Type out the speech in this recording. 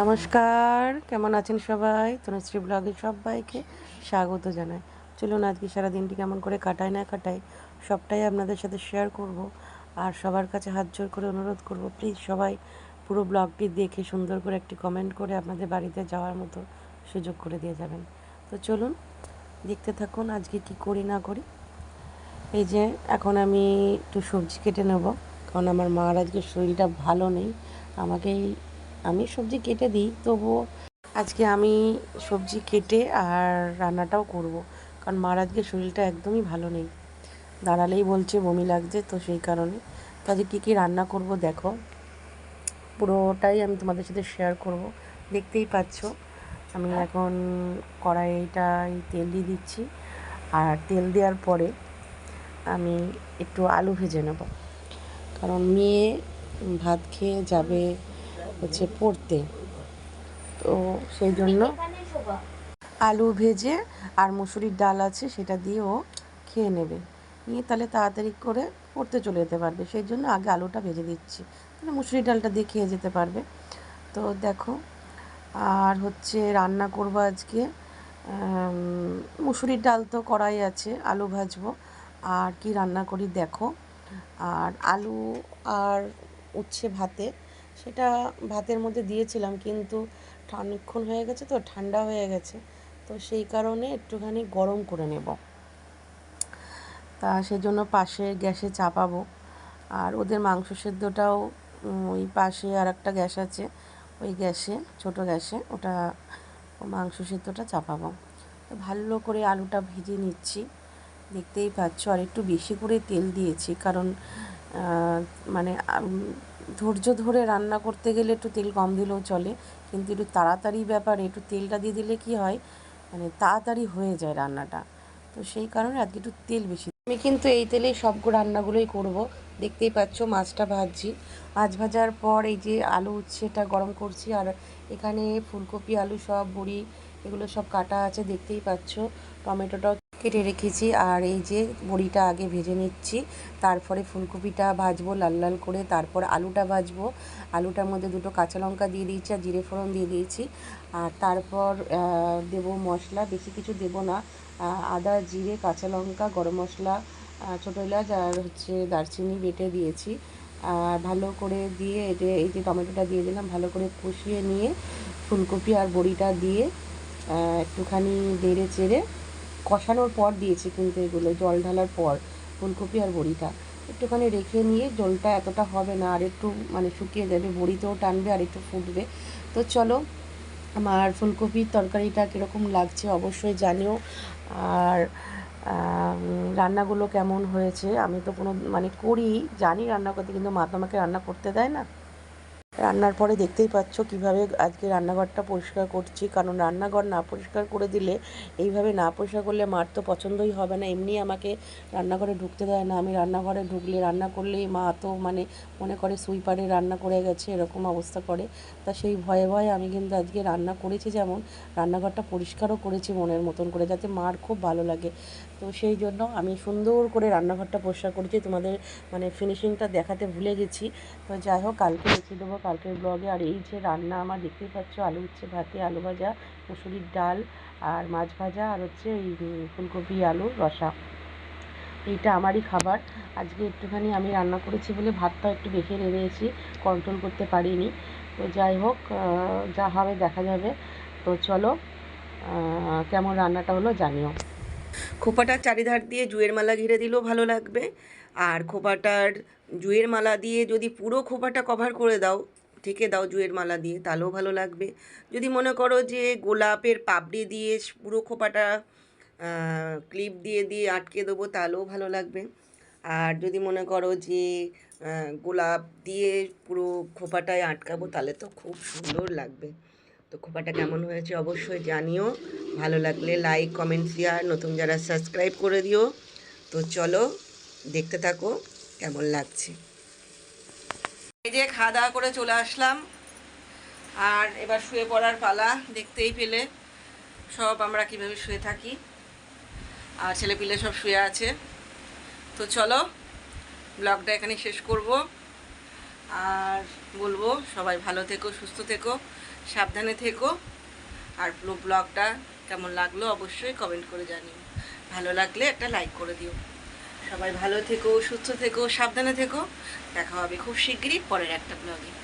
নমস্কার, কেমন আছেন সবাই? তনুশ্রী ব্লগে সবাইকে স্বাগত জানাই। চলুন আজকে সারা দিনটি কেমন করে কাটায় না কাটাই, সবটাই আপনাদের সাথে শেয়ার করব। আর সবার কাছে হাত জোর করে অনুরোধ করব প্লিজ সবাই পুরো ব্লগটি দেখে সুন্দর করে একটি কমেন্ট করে আপনাদের বাড়িতে যাওয়ার মতো সুযোগ করে দিয়ে যাবেন। তো চলুন, দেখতে থাকুন আজকে কি করি না করি। এই যে, এখন আমি একটু সবজি কেটে নেব, কারণ আমার মার আজকে শরীরটা ভালো নেই। আমাকেই আমি সবজি কেটে দিই, তবুও আজকে আমি সবজি কেটে আর রান্নাটাও করব। কারণ মার আজকে শরীরটা একদমই ভালো নেই। দাঁড়ালেই বলছে বমি লাগছে, তো সেই কারণে। তো আজকে কী কী রান্না করব দেখো। পুরোটাই আমি তোমাদের সাথে শেয়ার করব। দেখতেই পাচ্ছ, আমি এখন কড়াইটায় তেল দিয়ে দিচ্ছি। আর তেল দেওয়ার পরে আমি একটু আলু ভেজে নেব। কারণ মেয়ে ভাত খেয়ে যাবে হচ্ছে পড়তে। তো সেই জন্য আলু ভেজে আর মুসুরির ডাল আছে সেটা দিয়ে ও খেয়ে নেবে। নিয়ে তাহলে তাড়াতাড়ি করে পড়তে চলে যেতে পারবে। সেই জন্য আগে আলুটা ভেজে দিচ্ছি। তাহলে মুসুরির ডালটা দিয়ে খেয়ে যেতে পারবে। তো দেখো, আর হচ্ছে রান্না করব আজকে। মুসুরির ডাল তো কড়াই আছে, আলু ভাজবো। আর কি রান্না করি দেখো। আর আলু আর উচ্ছে ভাতে সেটা ভাতের মধ্যে দিয়েছিলাম, কিন্তু অনেকক্ষণ হয়ে গেছে তো, ঠান্ডা হয়ে গেছে। তো সেই কারণে একটুখানি গরম করে নেব। তা সেজন্য পাশে গ্যাসে চাপাবো। আর ওদের মাংস সেদ্ধটাও ওই পাশে আর একটা গ্যাস আছে, ওই গ্যাসে, ছোট গ্যাসে, ওটা মাংস সেদ্ধটা চাপাবো। তো ভালো করে আলুটা ভেজে নিচ্ছি। দেখতেই পাচ্ছ, আর একটু বেশি করে তেল দিয়েছি, কারণ মানে ধৈর্য ধরে রান্না করতে গেলে একটু তেল কম দিলেও চলে, কিন্তু একটু তাড়াতাড়ি ব্যাপারে, একটু তেলটা দিয়ে দিলে কি হয় মানে তাড়াতাড়ি হয়ে যায় রান্নাটা। তো সেই কারণে আজকে একটু তেল বেশি আমি কিন্তু এই তেলেই সব রান্নাগুলোই করব। দেখতেই পাচ্ছ মাছটা ভাজছি। মাছ ভাজার পর এই যে আলু উচ্ছেটা গরম করছি, আর এখানে ফুলকপি, আলু সব, বড়ি এগুলো সব কাটা আছে, দেখতেই পাচ্ছ। টমেটোটাও কেটে রেখেছি আর এই যে বড়িটা আগে ভেজে নিচ্ছি, তারপরে ফুলকপিটা ভাজবো লাল লাল করে, তারপর আলুটা ভাজবো। আলুটার মধ্যে দুটো কাঁচা লঙ্কা দিয়ে দিয়েছি আর জিরে ফোড়ন দিয়ে দিয়েছি। আর তারপর দেবো মশলা, বেশি কিছু দেবো না। আদা, জিরে, কাঁচা লঙ্কা, গরম মশলা ছোটো এলাচ আর হচ্ছে দারচিনি বেটে দিয়েছি। আর ভালো করে দিয়ে এটা এই যে টমেটোটা দিয়ে দিলাম, ভালো করে কষিয়ে নিয়ে ফুলকপি আর বড়িটা দিয়ে একটুখানি নেড়ে চেড়ে কষানোর পর দিয়েছি কিন্তু এগুলো, জল ঢালার পর, ফুলকপি আর বড়িটা। একটুখানি রেখে নিয়ে জলটা এতটা হবে না, আর একটু মানে শুকিয়ে যাবে, বড়িতেও টানবে আর একটু ফুটবে। তো চলো, আমার ফুলকপির তরকারিটা কীরকম লাগছে অবশ্যই জানিও। আর রান্নাগুলো কেমন হয়েছে আমি তো কোনো মানে করি, জানি রান্না করতে, কিন্তু মা তো আমাকে রান্না করতে দেয় না। রান্নার পরে দেখতেই পাচ্ছ কীভাবে আজকে রান্নাঘরটা পরিষ্কার করছি। কারণ রান্নাঘর না পরিষ্কার করে দিলে, এইভাবে না পরিষ্কার করলে মার তো পছন্দই হবে না। এমনি আমাকে রান্নাঘরে ঢুকতে দেয় না। আমি রান্নাঘরে ঢুকলে, রান্না করলেই মা তো মানে মনে করে সুইপারে রান্না করে গেছে, এরকম অবস্থা করে। তা সেই ভয়ে ভয়ে আমি কিন্তু আজকে রান্না করেছি যেমন, রান্নাঘরটা পরিষ্কারও করেছি মনের মতন করে যাতে মার খুব ভালো লাগে। তো সেই জন্য আমি সুন্দর করে রান্নাঘরটা পরিষ্কার করেছি। তোমাদের মানে ফিনিশিংটা দেখাতে ভুলে গেছি। তো যাই হোক, কালকে দেখিয়ে দেবো কালকের ব্লগে আর এই যে রান্না আমার দেখতেই পাচ্ছ, আলু উচ্ছে ভাতে, আলু ভাজা, মুসুরির ডাল আর মাছ ভাজা আর হচ্ছে এই ফুলকপি, আলু, রসা। এইটা আমারই খাবার। আজকে একটুখানি আমি রান্না করেছি বলে ভাতটা একটু বেশি রেঁধেছি কন্ট্রোল করতে পারিনি। তো যাই হোক যা হবে দেখা যাবে। তো চলো কেমন রান্নাটা হলো জানিও। খোপাটার চারিধার দিয়ে জুয়ের মালা ঘিরে দিলেও ভালো লাগবে। আর খোপাটার, জুয়ের মালা দিয়ে যদি পুরো খোপাটা কভার করে দাও, ঢেকে দাও জুয়ের মালা দিয়ে, তাহলেও ভালো লাগবে। যদি মনে করো যে গোলাপের পাপড়ি দিয়ে পুরো খোপাটা ক্লিপ দিয়ে দিয়ে আটকে দেবো, তাহলেও ভালো লাগবে। আর যদি মনে করো যে গোলাপ দিয়ে পুরো খোপাটায় আটকাবো, তাহলে তো খুব সুন্দর লাগবে। তো খোপাটা কেমন হয়েছে অবশ্যই জানিও। ভালো লাগলে লাইক কমেন্ট শেয়ার নতুন যারা সাবস্ক্রাইব করে দিও। তো চলো দেখতে থাকো, কেমন লাগছে। এই যে খাওয়া দাওয়া করে চলে আসলাম। আর এবার শুয়ে পড়ার পালা, দেখতেই পেলে সব আমরা কীভাবে শুয়ে থাকি। আর ছেলেপিলে সব শুয়ে আছে। তো চলো ব্লগটা এখানে শেষ করব। আর বলব, সবাই ভালো থেকো, সুস্থ থেকো। সাবধানে থেকো। আর ব্লগটা কেমন লাগল অবশ্যই কমেন্ট করে জানিও। ভালো লাগলে একটা লাইক করে দিও। সবাই ভালো থেকো, সুস্থ থেকো, সাবধানে থেকো। দেখা হবে খুব শিগগিরই পরের একটা ব্লগে